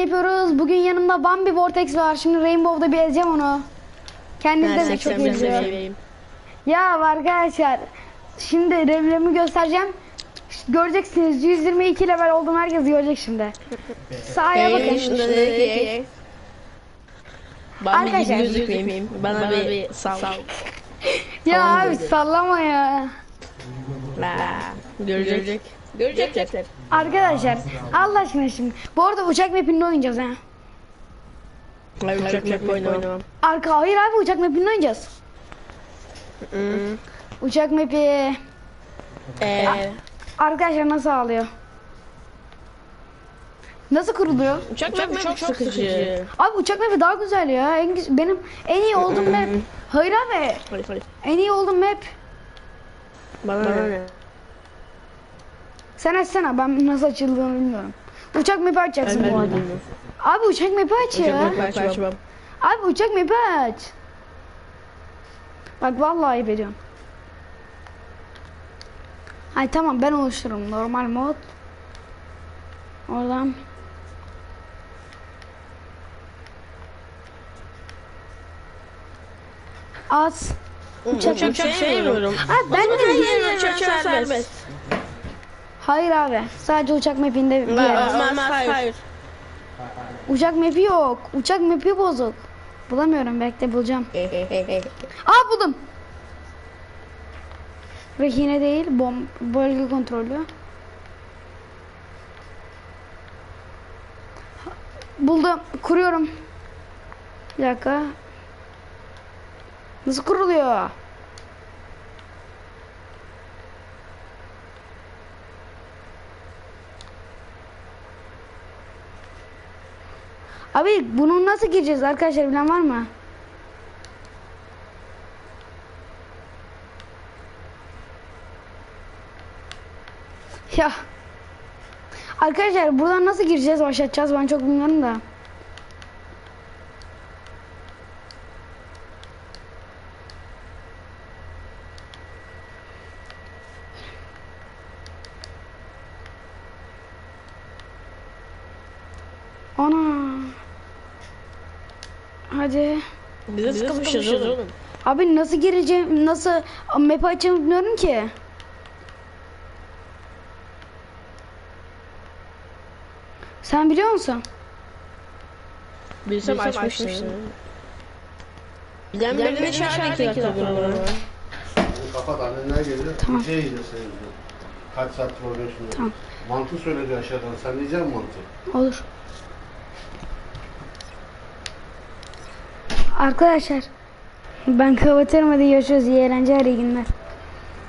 yapıyoruz. Bugün yanımda Bambi Vortex var. Şimdi Rainbow'da bir ezeceğim onu. Kendiniz de çok 81 eziyor. Ya arkadaşlar şimdi revlerimi göstereceğim. Göreceksiniz 122 level oldum herkes görecek şimdi. Sahaya bakın. Bir Arkadaşlar. gözükmeyeyim. Bana bir sal. Ya abi sallama ya. La. Görecek. Görecekler. Arkadaşlar Allah aşkına şimdi. Bu arada uçak mapinde oynayacağız ha. Hayır uçak map oynamam. Arka hayır abi uçak mapinde oynayacağız. Hmm. Uçak mapi. Eee. Arkadaşlar nasıl ağlıyor? Nasıl kuruluyor? Uçak map çok sıkıcı. Abi uçak mapi daha güzel ya. En benim en iyi olduğum map. Hayır abi. Hayır hayır. En iyi olduğum map. Bana ne? Sen açsana ben nasıl açıldığını bilmiyorum. Uçak mapi açacaksın bu arada. Abi uçak mapi aç Uçak ya. map açmam. Abi uçak mapi aç. Bak vallahi ayıp ediyorum. Ay tamam ben oluştururum normal mod. Oradan. Az. Uçak uçak sevmiyorum. Abi ben Ben de de uçak serbest. Hayır abi. Sadece uçak mapinde bir yer. Ben hayır. Uçak mapi yok. Uçak mapi bozuk. Bulamıyorum bekle bulacağım. Aa buldum. Rehine değil, bom bölge kontrolü. Buldum, kuruyorum. Bir dakika. Nasıl kuruluyor? Abi bunu nasıl gireceğiz arkadaşlar bilen var mı? Ya. Arkadaşlar buradan nasıl gireceğiz başlatacağız ben çok bilmiyorum da. Ana. Hadi. Bize sıkılmışız oğlum. Abi nasıl gireceğim, nasıl map açacağımı bilmiyorum ki. Sen biliyor musun? Bilsem açmıştım. Bilen birine çağır iki dakika bunu. Kapat annenler geliyor. Tamam. Şey yiyeceğiz senin. Kaç saattir oynuyorsun? Tamam. Mantı söyledi aşağıdan. Sen yiyecek misin mantı? Olur. Arkadaşlar ben kapatırım hadi görüşürüz. İyi eğlenceler, iyi günler.